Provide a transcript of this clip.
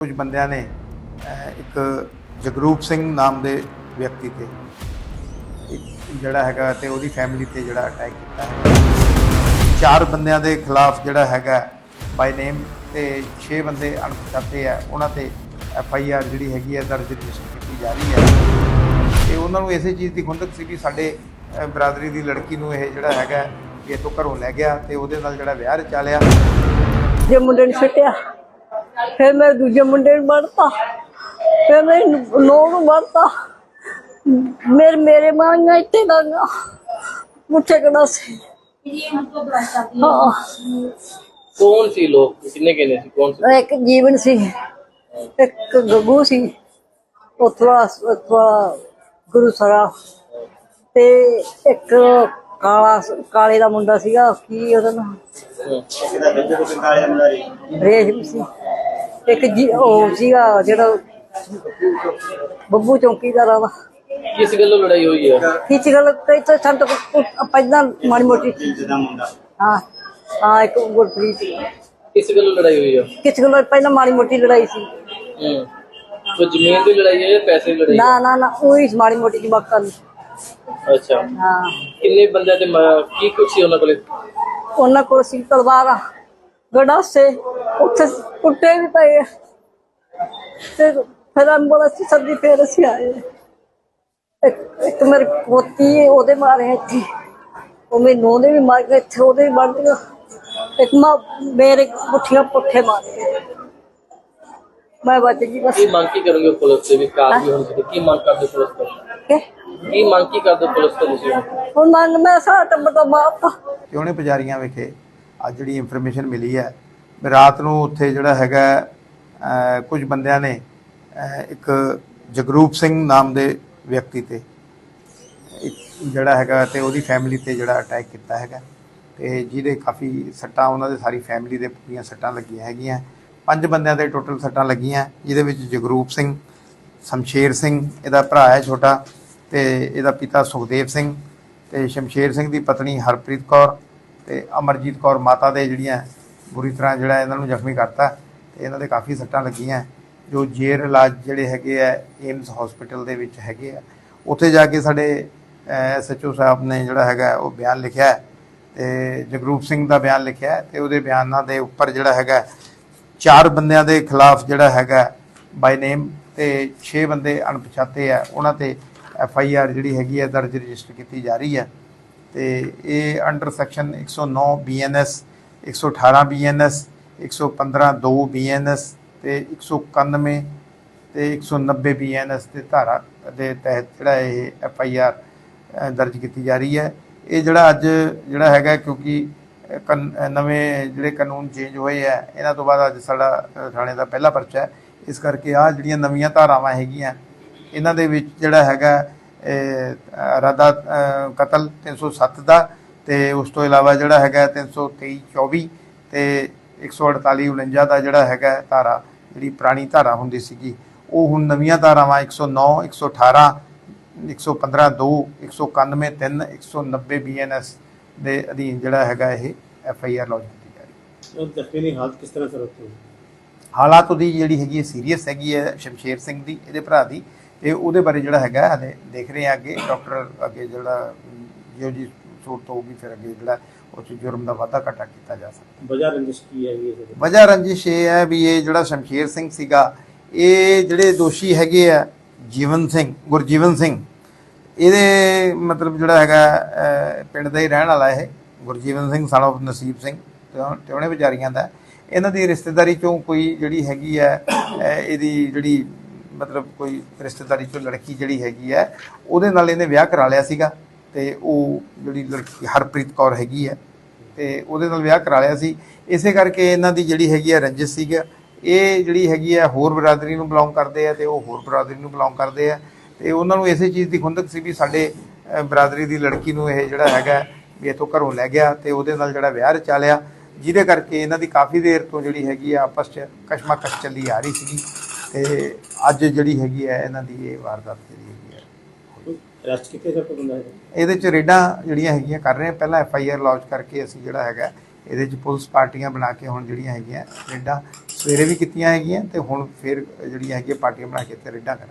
ਕੁਝ ਬੰਦਿਆਂ ਨੇ ਇੱਕ ਜਗਰੂਪ ਸਿੰਘ ਨਾਮ ਦੇ ਵਿਅਕਤੀ ਤੇ ਜਿਹੜਾ ਹੈਗਾ ਤੇ ਉਹਦੀ ਫੈਮਿਲੀ ਤੇ ਜਿਹੜਾ ਅਟੈਕ ਕੀਤਾ ਹੈ। ਚਾਰ ਬੰਦਿਆਂ ਦੇ ਖਿਲਾਫ ਜਿਹੜਾ ਹੈਗਾ ਬਾਈ ਨੇਮ ਤੇ 6 ਬੰਦੇ ਅਣਪਛਾਤੇ ਆ, ਉਹਨਾਂ ਤੇ ਐਫ ਆਈ ਆਰ ਜਿਹੜੀ ਹੈਗੀ ਹੈ ਦਰਜ ਰਜਿਸਟਰ ਕੀਤੀ ਜਾ ਰਹੀ ਹੈ। ਤੇ ਉਹਨਾਂ ਨੂੰ ਇਸੇ ਚੀਜ਼ ਦੀ ਖੁੰਦਕ ਸੀ ਵੀ ਸਾਡੇ ਬਰਾਦਰੀ ਦੀ ਲੜਕੀ ਨੂੰ ਇਹ ਜਿਹੜਾ ਹੈਗਾ ਇਹ ਤੋਂ ਘਰੋਂ ਲੈ ਗਿਆ ਤੇ ਉਹਦੇ ਨਾਲ ਜਿਹੜਾ ਵਿਆਹ ਰਚਾ ਲਿਆ। ਜੇ ਮੁੰਡੇ ਨੂੰ ਛੱਟਿਆ ਫਿਰ ਮੈਂ ਦੂਜੇ ਮੁੰਡੇ ਨੂੰ ਮਰਤਾ। ਫਿਰ ਮੈਂ ਨੋ ਨੂੰ ਮਰਤਾ। ਮੇਰੇ ਮੇਰੇ ਮਾਂਗਾ ਇੱਥੇ ਲੰਗਾ ਮੁੱਠੇ ਕੜਾ ਸੀ। ਹਾਂ। ਕੌਣ ਸੀ ਲੋਕ? ਕਿੰਨੇ ਕਿੰਨੇ ਸੀ? ਕੌਣ ਸੀ? ਇੱਕ ਜੀਵਨ ਸੀ ਇੱਕ ਗੱਗੂ ਸੀ। ਉਤਵਾ ਗੁਰੂ ਸਰਾ। ਤੇ ਇੱਕ ਕਾਲਾ ਕਾਲੇ ਦਾ ਮੁੰਡਾ ਸੀਗਾ ਕੀ ਉਹਦਾ ਨਾਮ ਰੇਸ਼ਮ ਸੀ। ਇੱਕ ਜੀ ਉਹ ਸੀਗਾ ਜਿਹੜਾ ਬੱਬੂ ਚੌਂਕੀਦਾਰ ਆ ਕਿਸ ਗੱਲੋਂ ਲੜਾਈ ਹੋਈ ਹੈ ਕਿਚ ਗੱਲ? ਕਈ ਤਾਂ ਸੰਤ ਪਹਿਲਾਂ ਮਾੜੀ ਮੋਟੀ ਹਾਂ ਹਾਂ ਇੱਕ ਗੁਰਪ੍ਰੀਤ ਕਿਸ ਗੱਲੋਂ ਲੜਾਈ ਹੋਈ ਹੈ ਕਿਚ ਗੱਲ? ਪਹਿਲਾਂ ਮਾੜੀ ਮੋਟੀ ਲੜਾਈ ਸੀ। ਹੂੰ। ਕੋਈ ਜ਼ਮੀਨ ਦੀ ਲੜਾਈ ਹੈ ਜਾਂ ਪੈਸੇ ਦੀ ਲੜਾਈ? ਨਾ ਨਾ ਨਾ ਉਹੀ ਮਾੜੀ ਮੋਟੀ ਜਵਾਕਾਂ ਦੀ। ਅੱਛਾ। ਹਾਂ। ਕਿੰਨੇ ਬੰਦਿਆਂ ਤੇ ਕੀ ਕੁਛ ਸੀ ਉਹਨਾਂ ਕੋਲੇ? ਉਹਨਾਂ ਕੋਲ ਸੀ ਤਲਵਾਰਾਂ। ਗੜਾਸੇ ਉੱਥੇ ਕੁੱਟੇ ਵੀ ਪਏ ਆ। ਤੇ ਫਿਰ ਐਂਬੂਲੈਂਸ ਸੱਦੀ ਫੇਰ ਅਸੀਂ ਆਏ। ਇੱਕ ਇੱਕ ਮੇਰੀ ਪੋਤੀ ਉਹਦੇ ਮਾਰੇ ਇੱਥੇ। ਉਹ ਮੇਰੇ ਨੂੰਹ ਦੇ ਵੀ ਮਾਰ ਗਏ ਇੱਥੇ ਉਹਦੇ ਵੀ ਮਾਰ ਗਏ ਇੱਕ ਮਾਂ ਮੇਰੇ ਪੁੱਠੀਆਂ ਪੁੱਠੇ ਮਾਰੇ ਮੈਂ ਬਚ ਗਈ ਬਸ। ਕੀ ਮੰਗ ਕੀ ਕਰੋਗੇ ਪੁਲਿਸ ਤੇ ਵੀ ਕਾਰਵਾਈ ਹੋਣੀ ਚਾਹੀਦੀ ਕੀ ਮੰਗ ਕਰਦੇ ਪੁਲਿਸ ਤੋਂ? ਕਿ? ਕੀ ਮੰਗ ਕੀ ਕਰਦੇ ਪੁਲਿਸ ਤੋਂ ਤੁਸੀਂ ਹੁਣ? ਮੰਗ ਮੈਂ ਸਾਰਾ ਟੱਬਰ ਦਾ ਮਾਰਤਾ ਕਿ ਉਹਨੇ ਪੁਜਾਰੀਆਂ ਵਿਖੇ? ਅੱਜ ਜਿਹੜੀ ਇਨਫੋਰਮੇਸ਼ਨ ਮਿਲੀ ਹੈ ਰਾਤ ਨੂੰ ਉੱਥੇ ਜਿਹੜਾ ਹੈਗਾ ਕੁਝ ਬੰਦਿਆਂ ਨੇ ਇੱਕ ਜਗਰੂਪ ਸਿੰਘ ਨਾਮ ਦੇ ਵਿਅਕਤੀ ਤੇ, ਇੱਕ ਜਿਹੜਾ ਹੈਗਾ ਤੇ ਉਹਦੀ ਫੈਮਿਲੀ ਤੇ ਜਿਹੜਾ ਅਟੈਕ ਕੀਤਾ ਹੈਗਾ ਤੇ ਜਿਹਦੇ ਕਾਫੀ ਸੱਟਾਂ, ਉਹਨਾਂ ਦੇ ਸਾਰੀ ਫੈਮਿਲੀ ਦੇ ਪੂਰੀਆਂ ਸੱਟਾਂ ਲੱਗੀਆਂ ਹੈਗੀਆਂ। ਪੰਜ ਬੰਦਿਆਂ ਦੇ ਟੋਟਲ ਸੱਟਾਂ ਲੱਗੀਆਂ, ਜਿਹਦੇ ਵਿੱਚ ਜਗਰੂਪ ਸਿੰਘ, ਸ਼ਮਸ਼ੇਰ ਸਿੰਘ, ਇਹਦਾ ਭਰਾ ਹੈ ਛੋਟਾ ਤੇ ਇਹਦਾ ਪਿਤਾ ਸੁਖਦੇਵ ਸਿੰਘ ਤੇ ਸ਼ਮਸ਼ੇਰ ਸਿੰਘ ਦੀ ਪਤਨੀ ਹਰਪ੍ਰੀਤ ਕੌਰ ਤੇ ਅਮਰਜੀਤ ਕੌਰ ਮਾਤਾ ਦੇ ਜਿਹੜੀਆਂ ਬੁਰੀ ਤਰ੍ਹਾਂ ਜਿਹੜਾ ਇਹਨਾਂ ਨੂੰ ਜ਼ਖਮੀ ਕਰਤਾ ਤੇ ਇਹਨਾਂ ਦੇ ਕਾਫੀ ਸੱਟਾਂ ਲੱਗੀਆਂ। ਜੋ ਜੇਰ ਇਲਾਜ ਜਿਹੜੇ ਹੈਗੇ ਆ, ਏਮਸ ਹਸਪੀਟਲ ਦੇ ਵਿੱਚ ਹੈਗੇ ਆ। ਉੱਥੇ ਜਾ ਕੇ ਸਾਡੇ ਐਸਐਚਓ ਸਾਹਿਬ ਨੇ ਜਿਹੜਾ ਹੈਗਾ, ਉਹ ਬਿਆਨ ਲਿਖਿਆ ਹੈ ਤੇ ਜਗਰੂਪ ਸਿੰਘ ਦਾ ਬਿਆਨ ਲਿਖਿਆ ਹੈ ਤੇ ਉਹਦੇ ਬਿਆਨਾਂ ਦੇ ਉੱਪਰ ਜਿਹੜਾ ਹੈਗਾ, ਚਾਰ ਬੰਦਿਆਂ ਦੇ ਖਿਲਾਫ ਜਿਹੜਾ ਹੈਗਾ ਬਾਈ ਨੇਮ ਤੇ 6 ਬੰਦੇ ਅਣਪਛਾਤੇ ਆ। ਉਹਨਾਂ ਤੇ ਐਫ ਆਈ ਆਰ ਜਿਹੜੀ ਹੈਗੀ ਹੈ ਦਰਜ ਰਜਿਸਟਰ ਕੀਤੀ ਜਾ ਰਹੀ ਹੈ ਤੇ ਇਹ under section 109 BNS 118 BNS 115 2 BNS ਤੇ 191 ਤੇ 190 ਬੀਐਨਐਸ ਦੇ ਧਾਰਾ ਦੇ ਤਹਿਤ ਜਿਹੜਾ ਇਹ ਐਫ ਆਈ ਆਰ ਦਰਜ ਕੀਤੀ ਜਾ ਰਹੀ ਹੈ। ਇਹ ਜਿਹੜਾ ਅੱਜ ਜਿਹੜਾ ਹੈਗਾ ਕਿਉਂਕਿ ਅ, ਕਨ- ਨਵੇਂ ਜਿਹੜੇ ਕਾਨੂੰਨ ਚੇਂਜ ਹੋਏ ਆ ਇਹਨਾਂ ਤੋਂ ਬਾਅਦ ਅੱਜ ਸਾਡਾ ਥਾਣੇ ਦਾ ਪਹਿਲਾ ਪਰਚਾ ਹੈ। ਇਸ ਕਰਕੇ ਆ ਜਿਹੜੀਆਂ ਨਵੀਆਂ ਧਾਰਾਵਾਂ ਹੈਗੀਆਂ ਇਹਨਾਂ ਦੇ ਵਿੱਚ ਜਿਹੜਾ ਹੈਗਾ ਇਹ ਰਾਦਾ ਕਤਲ 307 ਦਾ ਤੇ ਉਸ ਤੋਂ ਇਲਾਵਾ ਜਿਹੜਾ ਹੈਗਾ 323 24 ਤੇ 148 49 ਦਾ ਜਿਹੜਾ ਹੈਗਾ ਧਾਰਾ ਜਿਹੜੀ ਪੁਰਾਣੀ ਧਾਰਾ ਹੁੰਦੀ ਸੀਗੀ ਉਹ ਹੁਣ ਨਵੀਆਂ ਧਾਰਾਵਾਂ 109 118 115 2 191 3 190 ਬੀਐਨਐਸ ਦੇ ਅਧੀਨ ਜਿਹੜਾ ਹੈਗਾ ਇਹ ਐੱਫ ਆਈ ਆਰ ਲੌਜ ਕੀਤੀ ਜਾ ਰਹੀ ਹੈ। ਜ਼ਖਮੀ ਹਾਲਤ ਕਿਸ ਤਰ੍ਹਾਂ ਸਰ ਉੱਥੇ? ਹਾਲਾਤ ਉਹਦੀ ਜਿਹੜੀ ਹੈਗੀ ਸੀਰੀਅਸ ਹੈਗੀ ਹੈ ਸ਼ਮਸ਼ੇਰ ਸਿੰਘ ਦੀ ਇਹਦੇ ਭਰਾ ਦੀ ਤੇ ਉਹਦੇ ਬਾਰੇ ਜਿਹੜਾ ਹੈਗਾ ਹਲੇ ਦੇਖ ਰਹੇ ਆ ਅੱਗੇ ਡਾਕਟਰ ਅੱਗੇ ਜਿਹੜਾ ਜੋ ਜੀ ਛੋਟ ਤੋਂ ਵੀ ਫਿਰ ਅੱਗੇ ਜਿਹੜਾ ਉਹ ਉਸ ਜੁਰਮ ਦਾ ਵਾਧਾ ਘਟਾ ਕੀਤਾ ਜਾ ਸਕਦਾ। ਵਜਾ ਰੰਜਿਸ਼ ਕੀ ਹੈ ਇਹ ਵਜ੍ਹਾ ਰੰਜਿਸ਼ ਇਹ ਹੈ ਵੀ ਇਹ ਜਿਹੜਾ ਸ਼ਮਸ਼ੇਰ ਸਿੰਘ ਸੀਗਾ ਇਹ ਜਿਹੜੇ ਦੋਸ਼ੀ ਹੈਗੇ ਆ ਜੀਵਨ ਸਿੰਘ ਗੁਰਜੀਵਨ ਸਿੰਘ ਇਹਦੇ ਮਤਲਬ ਜਿਹੜਾ ਹੈਗਾ ਪਿੰਡ ਦਾ ਹੀ ਰਹਿਣ ਵਾਲਾ ਇਹ ਗੁਰਜੀਵਨ ਸਿੰਘ ਸਾਡਾ ਨਸੀਬ ਸਿੰਘ ਟਿਉਣੇ ਵਿਚਾਰੀਆਂ ਦਾ। ਇਹਨਾਂ ਦੀ ਰਿਸ਼ਤੇਦਾਰੀ ਚੋਂ ਕੋਈ ਜਿਹੜੀ ਹੈਗੀ ਹੈ ਇਹਦੀ ਜਿਹੜੀ ਮਤਲਬ ਕੋਈ ਰਿਸ਼ਤੇਦਾਰੀ ਚੋਂ ਲੜਕੀ ਜਿਹੜੀ ਹੈਗੀ ਹੈ ਉਹਦੇ ਨਾਲ ਇਹਨੇ ਵਿਆਹ ਕਰਾ ਲਿਆ ਸੀਗਾ। ਤੇ ਉਹ ਜਿਹੜੀ ਲੜਕੀ ਹਰਪ੍ਰੀਤ ਕੌਰ ਹੈਗੀ ਹੈ, ਤੇ ਉਹਦੇ ਨਾਲ ਵਿਆਹ ਕਰਾ ਲਿਆ ਸੀ। ਇਸੇ ਕਰਕੇ ਇਹਨਾਂ ਦੀ ਜਿਹੜੀ ਹੈਗੀ ਹੈ ਰੰਜਿਸ਼ ਸੀਗਾ। ਇਹ ਜਿਹੜੀ ਹੈਗੀ ਹੈ ਹੋਰ ਬਰਾਦਰੀ ਨੂੰ ਬਿਲੋਂਗ ਕਰਦੇ ਆ ਤੇ ਉਹ ਹੋਰ ਬਰਾਦਰੀ ਨੂੰ ਬਿਲੋਂਗ ਕਰਦੇ ਆ। ਤੇ ਉਹਨਾਂ ਨੂੰ ਇਸੇ ਚੀਜ਼ ਦੀ ਖੁੰਦਕ ਸੀ ਵੀ ਸਾਡੇ ਬਰਾਦਰੀ ਦੀ ਲੜਕੀ ਨੂੰ ਇਹ ਜਿਹੜਾ ਹੈਗਾ ਵੀ ਇੱਥੋਂ ਘਰੋਂ ਲੈ ਗਿਆ ਤੇ ਉਹਦੇ ਨਾਲ ਜਿਹੜਾ ਵਿਆਹ ਰਚਾ ਲਿਆ। ਜਿਹਦੇ ਕਰਕੇ ਇਹਨਾਂ ਦੀ ਕਾਫੀ ਦੇਰ ਤੋਂ ਜਿਹੜੀ ਹੈਗੀ ਆ ਆਪਸ 'ਚ ਕਸ਼ਮਕਸ਼ ਚੱਲੀ ਆ ਰਹੀ ਸੀਗੀ। ਤੇ ਅੱਜ ਜਿਹੜੀ ਹੈਗੀ ਹੈ ਇਹਨਾਂ ਦੀ ਇਹ ਵਾਰਦਾਤ ਜਿਹੜੀ ਇਹਦੇ ਚ ਰੇਡਾਂ ਜਿਹੜੀਆਂ ਹੈਗੀਆਂ ਕਰ ਰਹੇ ਹਾਂ ਪਹਿਲਾਂ ਐਫ ਆਈ ਆਰ ਲਾਂਚ ਕਰਕੇ ਅਸੀਂ ਜਿਹੜਾ ਹੈਗਾ, ਇਹਦੇ ਚ ਪੁਲਿਸ ਪਾਰਟੀਆਂ ਬਣਾ ਕੇ ਹੁਣ ਜਿਹੜੀਆਂ ਹੈਗੀਆਂ ਰੇਡਾਂ ਸਵੇਰੇ ਵੀ ਕੀਤੀਆਂ ਹੈਗੀਆਂ ਤੇ ਹੁਣ ਫਿਰ ਜਿਹੜੀਆਂ ਹੈਗੀਆਂ ਪਾਰਟੀਆਂ ਬਣਾ ਕੇ ਇੱਥੇ ਰੇਡਾਂ ਕਰਾਂਗੇ।